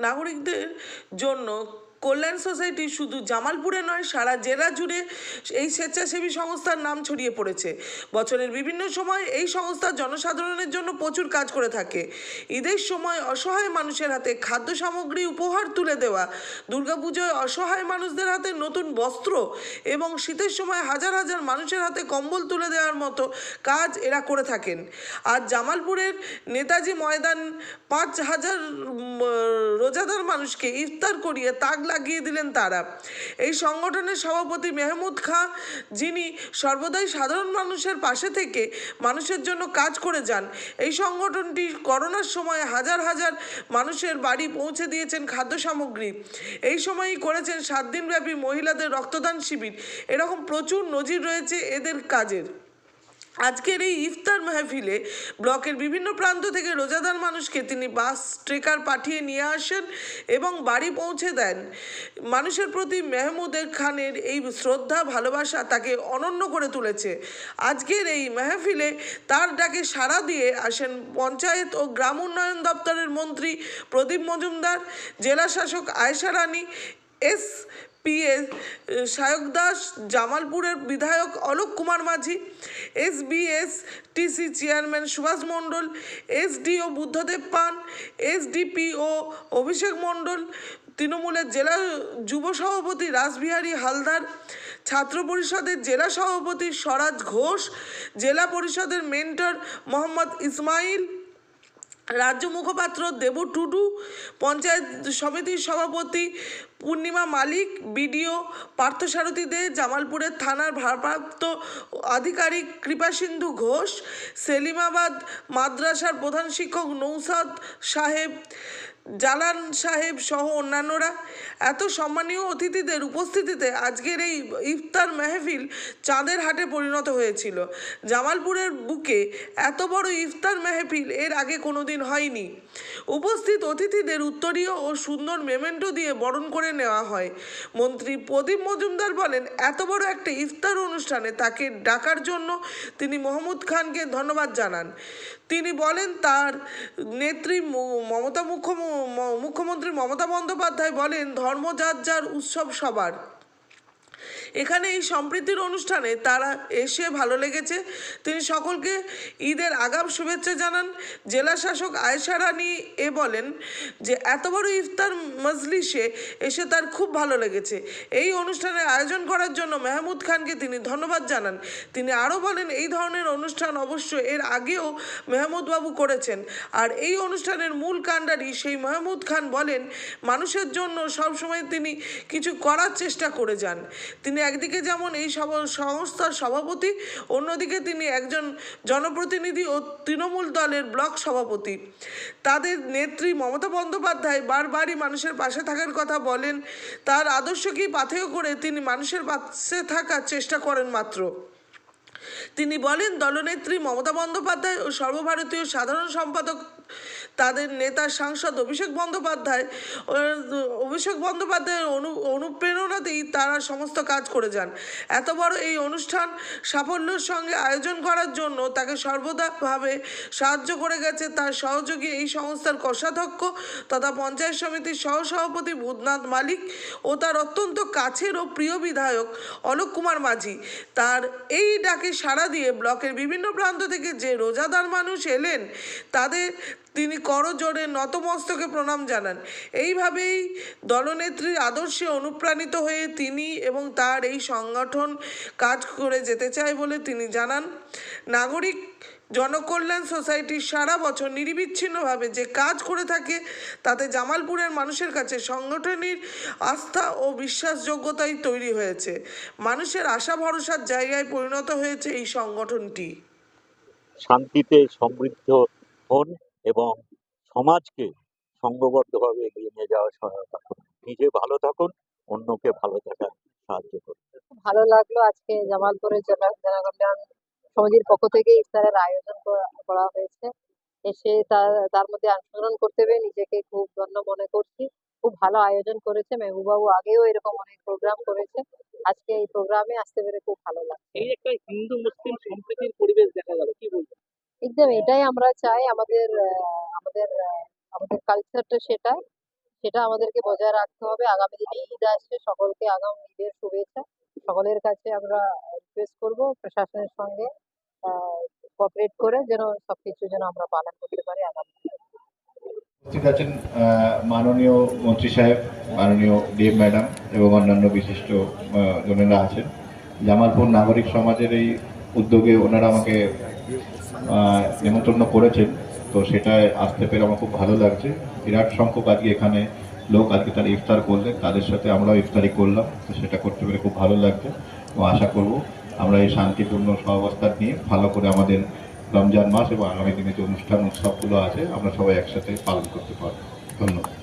নাগরিকদের জন্য কল্যাণ সোসাইটি শুধু জামালপুরে নয়, সারা জেলা জুড়ে এই স্বেচ্ছাসেবী সংস্থার নাম ছড়িয়ে পড়েছে। বছরের বিভিন্ন সময় এই সংস্থা জনসাধারণের জন্য প্রচুর কাজ করে থাকে। ঈদের সময় অসহায় মানুষের হাতে খাদ্য সামগ্রী উপহার তুলে দেওয়া, দুর্গাপুজোয় অসহায় মানুষদের হাতে নতুন বস্ত্র এবং শীতের সময় হাজার হাজার মানুষের হাতে কম্বল তুলে দেওয়ার মতো কাজ এরা করে থাকেন। আজ জামালপুরের নেতাজি ময়দান পাঁচ হাজার রোজাদার মানুষকে ইফতার করিয়ে তাক লাগিয়ে দিলেন তারা। এই সংগঠনের সভাপতি মেহমুদ খাঁ, যিনি সর্বদাই সাধারণ মানুষের পাশে থেকে মানুষের জন্য কাজ করে যান, এই সংগঠনটি করোনার সময় হাজার হাজার মানুষের বাড়ি পৌঁছে দিয়েছেন খাদ্য সামগ্রী। এই সময়ই করেছেন সাত দিনব্যাপী মহিলাদের রক্তদান শিবির। এরকম প্রচুর নজির রয়েছে এদের কাজের। আজকের এই ইফতার মাহফিলে ব্লকের বিভিন্ন প্রান্ত থেকে রোজাদার মানুষকে তিনি বাস, ট্রেকার পাঠিয়ে নিয়ে আসেন এবং বাড়ি পৌঁছে দেন। মানুষের প্রতি মেহমুদের খানের এই শ্রদ্ধা, ভালোবাসা তাকে অনন্য করে তুলেছে। আজকের এই মাহফিলে তার ডাকে সাড়া দিয়ে আসেন পঞ্চায়েত ও গ্রাম উন্নয়ন দপ্তরের মন্ত্রী প্রদীপ মজুমদার, জেলা শাসক আয়সা রানী, এস পিএ সায়ক দাস, জামালপুরের বিধায়ক Alok Kumar Majhi SBS TC chairman Subhash Mondal SDO Buddhadeb Pan SDPO Abhishek মণ্ডল, তৃণমূলের জেলা যুব সভাপতি রাসবিহারী হালদার, ছাত্র পরিষদের জেলা সভাপতি স্বরাজ ঘোষ, জেলা পরিষদের মেন্টর মোহাম্মদ ইসমাইল, রাজ্য মুখপাত্র দেবু টুডু, পঞ্চায়েত সমিতির সভাপতি পূর্ণিমা মালিক, বিডিও পার্থসারথী দে, জামালপুরের থানার ভারপ্রাপ্ত আধিকারিক কৃপাসিন্ধু ঘোষ, সেলিমাবাদ মাদ্রাসার প্রধান শিক্ষক নৌসাদ সাহেব জালান সাহেব সহ অন্যান্যরা এত সম্মানীয় অতিথিদের উপস্থিতিতে আজকের এই ইফতার মেহফিল চাঁদের হাটে পরিণত হয়েছিল। জামালপুরের বুকে এত বড় ইফতার মেহফিল এর আগে কোনোদিন হয়নি। উপস্থিত অতিথিদের উত্তরীয় ও সুন্দর মেমেন্টো দিয়ে বরণ করে নেওয়া হয়। মন্ত্রী প্রদীপ মজুমদার বলেন, এত বড় একটা ইফতার অনুষ্ঠানে তাকে ডাকার জন্য তিনি মোহাম্মদ খানকে ধন্যবাদ জানান। তিনি বলেন, তার নেত্রী মমতা মুখ্য মুখ্যমন্ত্রী মমতা বন্দ্যোপাধ্যায় বলেন ধর্ম যার যার উৎসব সবার। এখানে এই সম্প্রীতির অনুষ্ঠানে তারা এসে ভালো লেগেছে। তিনি সকলকে ঈদের আগাম শুভেচ্ছা জানান। জেলা শাসক আয়েশা রানী এ বলেন যে, এত বড় ইফতার মজলিসে এসে তার খুব ভালো লেগেছে। এই অনুষ্ঠানের আয়োজন করার জন্য মেহমুদ খানকে তিনি ধন্যবাদ জানান। তিনি আরও বলেন, এই ধরনের অনুষ্ঠান অবশ্য এর আগেও মেহমুদবাবু করেছেন। আর এই অনুষ্ঠানের মূল কাণ্ডারি সেই মেহমুদ খান বলেন, মানুষের জন্য সবসময় তিনি কিছু করার চেষ্টা করে যান। তিনি একদিকে যেমন এই সব সংস্থার সভাপতি, অন্যদিকে তিনি একজন জনপ্রতিনিধি ও তৃণমূল দলের ব্লক সভাপতি। তাদের নেত্রী মমতা বন্দ্যোপাধ্যায় বারবারই মানুষের পাশে থাকার কথা বলেন, তার আদর্শকেই পাথেয় করে তিনি মানুষের পাশে থাকার চেষ্টা করেন মাত্র? তিনি বলেন, দলনেত্রী মমতা বন্দ্যোপাধ্যায় ও সর্বভারতীয় সাধারণ সম্পাদক তাদের নেতা সাংসদ অভিষেক বন্দ্যোপাধ্যায় অভিষেক বন্দ্যোপাধ্যায়ের অনু, অনুপ্রেরণাতেই তারা সমস্ত কাজ করে যান। এত বড় এই অনুষ্ঠান সাফল্যের সঙ্গে আয়োজন করার জন্য তাকে সর্বদাভাবে সাহায্য করে গেছে তার সহযোগী এই সংস্থার কোষাধ্যক্ষ তথা পঞ্চায়েত সমিতির সহসভাপতি ভূতনাথ মালিক ও তার অত্যন্ত কাছের ও প্রিয় বিধায়ক অলোক কুমার মাঝি। তার এই ডাকে সাড়া দিয়ে ব্লকের বিভিন্ন প্রান্ত থেকে যে রোজাদার মানুষ এলেন, তাদের তিনি করজোড়ে নতমস্তকে প্রণাম জানান। এইভাবেই দলনেত্রীর আদর্শে অনুপ্রাণিত হয়ে তিনি এবং তার এই সংগঠন কাজ করে যেতে চায় বলে তিনি জানান। নাগরিক জনকল্যাণ সোসাইটি সারা বছর নিরবিচ্ছিন্নভাবে যে কাজ করে থাকে, তাতে জামালপুরের মানুষের কাছে সংগঠনের আস্থা ও বিশ্বাসযোগ্যতাই তৈরি হয়েছে। মানুষের আশা ভরসার জায়গায় পরিণত হয়েছে এই সংগঠনটি। শান্তিতে সমৃদ্ধ হন। এবং সমাজকে সংঘবদ্ধভাবে এগিয়ে নিয়ে যাওয়ার সহায়তা করুন। নিজে ভালো থাকুন অন্যকে ভালো থাকার সাহায্য করুন। খুব ভালো লাগল আজকে জামালপুরের জেলা জনকল্যাণ সমিতির পক্ষ থেকে ইফতারের আয়োজন করা- করা হয়েছে। এসে তার তার মধ্যে অংশগ্রহণ করতে পেরে নিজেকে খুব ধন্য মনে করছি। খুব ভালো আয়োজন করেছে মেহবুবাবু আগেও এরকম অনেক প্রোগ্রাম করেছে। আজকে এই প্রোগ্রামে আসতে পেরে খুব ভালো লাগছে। এই একটা হিন্দু মুসলিম সম্প্রীতির পরিবেশ একদম এটাই আমরা চাই আমাদের আমাদের আমাদের কালচারটা সেটা সেটা আমাদেরকে বজায় রাখতে হবে। আগামী দিনে ঈদ আসছে, সকলকে আগামী ঈদের শুভেচ্ছা। সকলের কাছে আমরা রিকোয়েস্ট করব প্রশাসনের সঙ্গে কোঅপারেট করে যেন সবকিছু যেন আমরা পালন করতে পারি আগামী। উপস্থিত আছেন মাননীয় মন্ত্রী সাহেব, মাননীয় ডিএম ম্যাডাম এবং অন্যান্য বিশিষ্ট জনেরা আছেন। জামালপুর নাগরিক সমাজের এই উদ্যোগে ওনারা আমাকে নেমন্তন্ন করেছেন, তো সেটায় আসতে পেরে আমার খুব ভালো লাগছে। বিরাট সংখ্যক আজকে এখানে লোক আজকে তারা ইফতার করলেন, তাদের সাথে আমরাও ইফতারি করলাম, তো সেটা করতে পেরে খুব ভালো লাগছে। এবং আশা করব আমরা এই শান্তিপূর্ণ সহাবস্থান নিয়ে ভালো করে আমাদের রমজান মাস এবং আগামী দিনে যে অনুষ্ঠান, উৎসবগুলো আছে, আমরা সবাই একসাথে পালন করতে পারব। ধন্যবাদ।